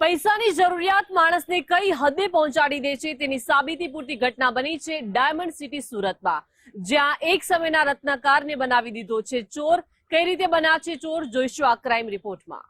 પૈસાની જરૂરિયાત માણસને કઈ હદે પહોંચાડી દે છે તેની સાબિતી પૂરતી ઘટના બની છે ડાયમંડ સિટી સુરતમાં. જ્યાં એક સમયના રત્નાકારને બનાવી દીધો છે ચોર. કઈ રીતે બન્યા છે ચોર? જોઈશું આ ક્રાઇમ રિપોર્ટમાં.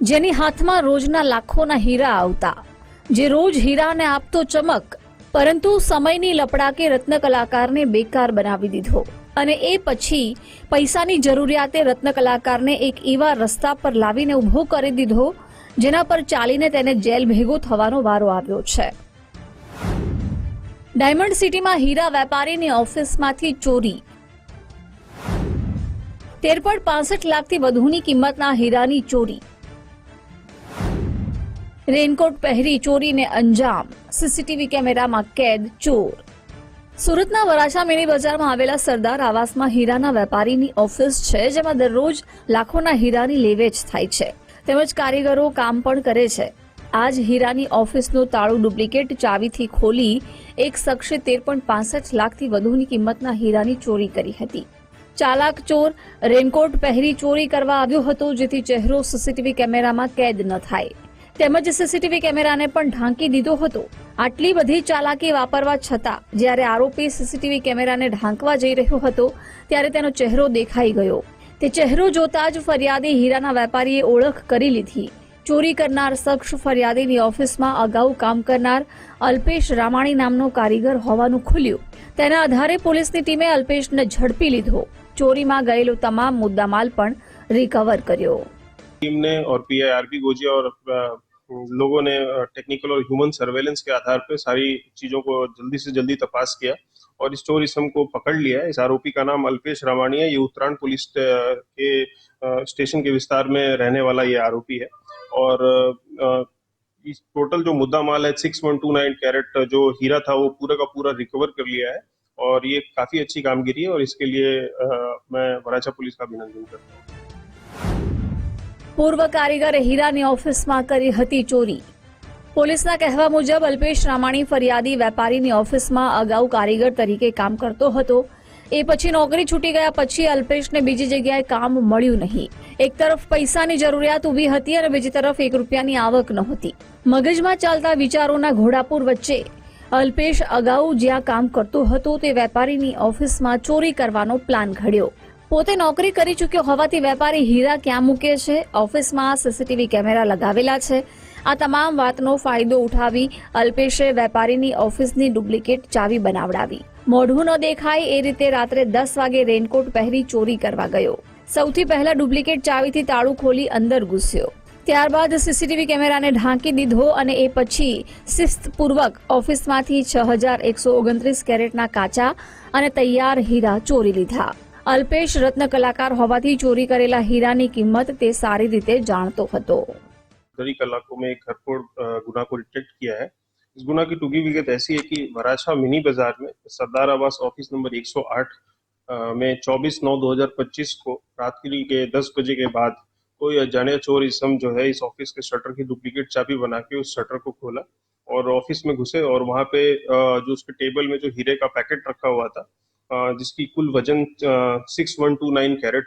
જેની હાથમાં રોજના લાખોના હીરા આવતા. જે રોજ હીરાને આપતો ચમક, પરંતુ સમયની લપડાકે રત્ન કલાકારને બેકાર બનાવી દીધો. અને એ પછી પૈસાની જરૂરિયાતે રત્ન કલાકારને એક એવા રસ્તા પર લાવીને ઊભો કરી દીધો, જેના પર ચાલીને તેને જેલ ભેગો થવાનો વારો આવ્યો છે. ડાયમંડ સિટીમાં હીરા વેપારીની ઓફિસમાંથી ચોરી. તેર પોઈન્ટ પાસઠ લાખથી વધુની કિંમતના હીરાની ચોરી. રેનકોટ પહેરી ચોરીને અંજામ. સીસીટીવી કેમેરામાં કેદ, ચોર. સુરતના વરાછા મિની બજારમાં આવેલા સરદાર આવાસમાં હીરાના વેપારીની ઓફિસ છે, જેમાં દરરોજ લાખોના હીરાની લેવેચ થાય છે. તેમજ કારીગરો કામ પણ કરે છે. આજ હીરાની ઓફિસનું તાળું ડુપ્લિકેટ ચાવીથી ખોલી એક શખ્સે તેર પોઈન્ટ પાસઠ લાખથી વધુની કિંમતના હીરાની ચોરી કરી હતી. ચાલાક ચોર રેનકોટ પહેરી ચોરી કરવા આવ્યો હતો, જેથી ચહેરો સીસીટીવી કેમેરામાં કેદ ન થાય. તેમજ સીસીટીવી કેમેરાને પણ ઢાંકી દીધો હતો. આટલી બધી ચાલાકી વાપરવા છતાં, જ્યારે આરોપી સીસીટીવી કેમેરાને ઢાંકવા જઈ રહ્યો હતો, ત્યારે તેનો ચહેરો દેખાઈ ગયો. તે ચહેરો જોતા જ ફરિયાદી હીરાના વેપારીએ ઓળખ કરી લીધી. ચોરી કરનાર શખ્સ ફરિયાદીની ઓફિસમાં અગાઉ કામ કરનાર અલ્પેશ રામાણી નામનો કારીગર હોવાનું ખુલ્યું. તેના આધારે પોલીસની ટીમે અલ્પેશને ઝડપી લીધો. ચોરીમાં ગયેલો તમામ મુદ્દામાલ પણ રિકવર કર્યો. ટીમ ને ઓર પીઆઈઆરપી ગોજી ઓર लोगों ने टेक्निकल और ह्यूमन सर्वेलेंस के आधार पर सारी चीज़ों को जल्दी से जल्दी तपास किया और इस चोर इसम को पकड़ लिया। इस आरोपी का नाम अल्पेश रामाणी है ये उत्तरायण पुलिस के स्टेशन के विस्तार में रहने वाला ये आरोपी है। और इस टोटल जो मुद्दा माल है six one two nine carat जो हीरा था वो पूरा का पूरा रिकवर कर लिया है और ये काफ़ी अच्छी कामगिरी है और इसके लिए अ, मैं वराछा पुलिस का अभिनंदन करता हूँ। પૂર્વ કારીગરે હીરાની ઓફિસમાં કરી હતી ચોરી. પોલીસના કહેવા મુજબ, અલ્પેશ રામાણી ફરિયાદી વેપારીની ઓફિસમાં અગાઉ કારીગર તરીકે કામ કરતો હતો. એ પછી નોકરી છૂટી ગયા પછી અલ્પેશને બીજી જગ્યાએ કામ મળ્યું નહીં. એક તરફ પૈસાની જરૂરિયાત ઊભી હતી અને બીજી તરફ એક રૂપિયાની આવક નહોતી. મગજમાં ચાલતા વિચારોના ઘોડાપુર વચ્ચે અલ્પેશ અગાઉ જ્યાં કામ કરતો હતો તે વેપારીની ઓફિસમાં ચોરી કરવાનો પ્લાન ઘડ્યો. પોતે નોકરી કરી ચૂક્યો હોવાથી વેપારી હીરા ક્યાં મૂકે છે? ઓફિસમાં સીસીટીવી કેમેરા લગાવેલા છે. આ તમામ વાતનો ફાયદો ઉઠાવી અલ્પેશે વેપારીની ઓફિસની ડુપ્લિકેટ ચાવી બનાવડાવી. મોઢું ન દેખાય એ રીતે રાત્રે દસ વાગે રેનકોટ પહેરી ચોરી કરવા ગયો. સૌથી પહેલા ડુપ્લિકેટ ચાવીથી તાળું ખોલી અંદર ઘૂસ્યો. ત્યારબાદ સીસીટીવી કેમેરાને ઢાંકી દીધો અને એ પછી શિસ્તપૂર્વક ઓફિસમાંથી છ હજાર એકસો ઓગણત્રીસ કેરેટના કાચા અને તૈયાર હીરા ચોરી લીધા. અલ્પેશ રત્ન કલાકાર હોવાથી ચોરી કરેલા હીરાની કિંમત તે સારી રીતે જાણતો હતો करीब इलाकों में एक घरफोड़ अ, गुना को डिटेक्ट किया है इस गुना की टूकी विगत ऐसी है कि वराछा मिनी बाजार में सरदार आवास ऑफिस नंबर 108 अ, में 24 नौ 2025 को रात्रि के 10 बजे के बाद कोई अजाने चोर इसम जो है इस ऑफिस के शटर की डुप्लीकेट चाबी बना के उस शटर को खोला और ऑफिस में घुसे और वहां पे अ, जो उसके टेबल में जो हीरे का पैकेट रखा हुआ था अ, जिसकी कुल वजन six one two nine carat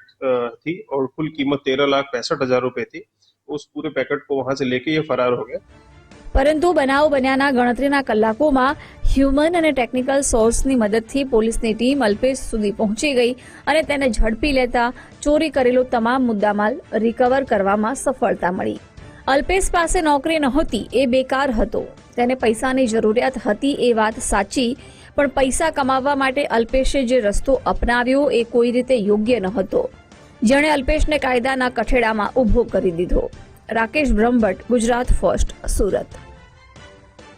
थी और कुल कीमत तेरह लाख पैंसठ हजार रुपए थी उस पूरे पैकेट को वहां से लेके ये फरार हो गए પરંતુ બનાવ બન્યાના ગણતરીના કલાકોમાં હ્યુમન અને ટેકનિકલ સોર્સની મદદથી પોલીસની ટીમ અલ્પેશ સુધી પહોંચી ગઈ અને તેને ઝડપી લેતા ચોરી કરેલો તમામ મુદ્દામાલ રિકવર કરવામાં સફળતા મળી અલ્પેશ પાસે નોકરી નહોતી એ બેકાર હતો તેને પૈસાની જરૂરિયાત હતી એ વાત સાચી પણ પૈસા કમાવવા માટે અલ્પેશે જે રસ્તો અપનાવ્યો એ કોઈ રીતે યોગ્ય ન હતો. જેણે અલ્પેશને કાયદાના કઠેડામાં ઊભો કરી દીધો. રાકેશ બ્રહ્મભટ્ટ, ગુજરાત ફર્સ્ટ, સુરત.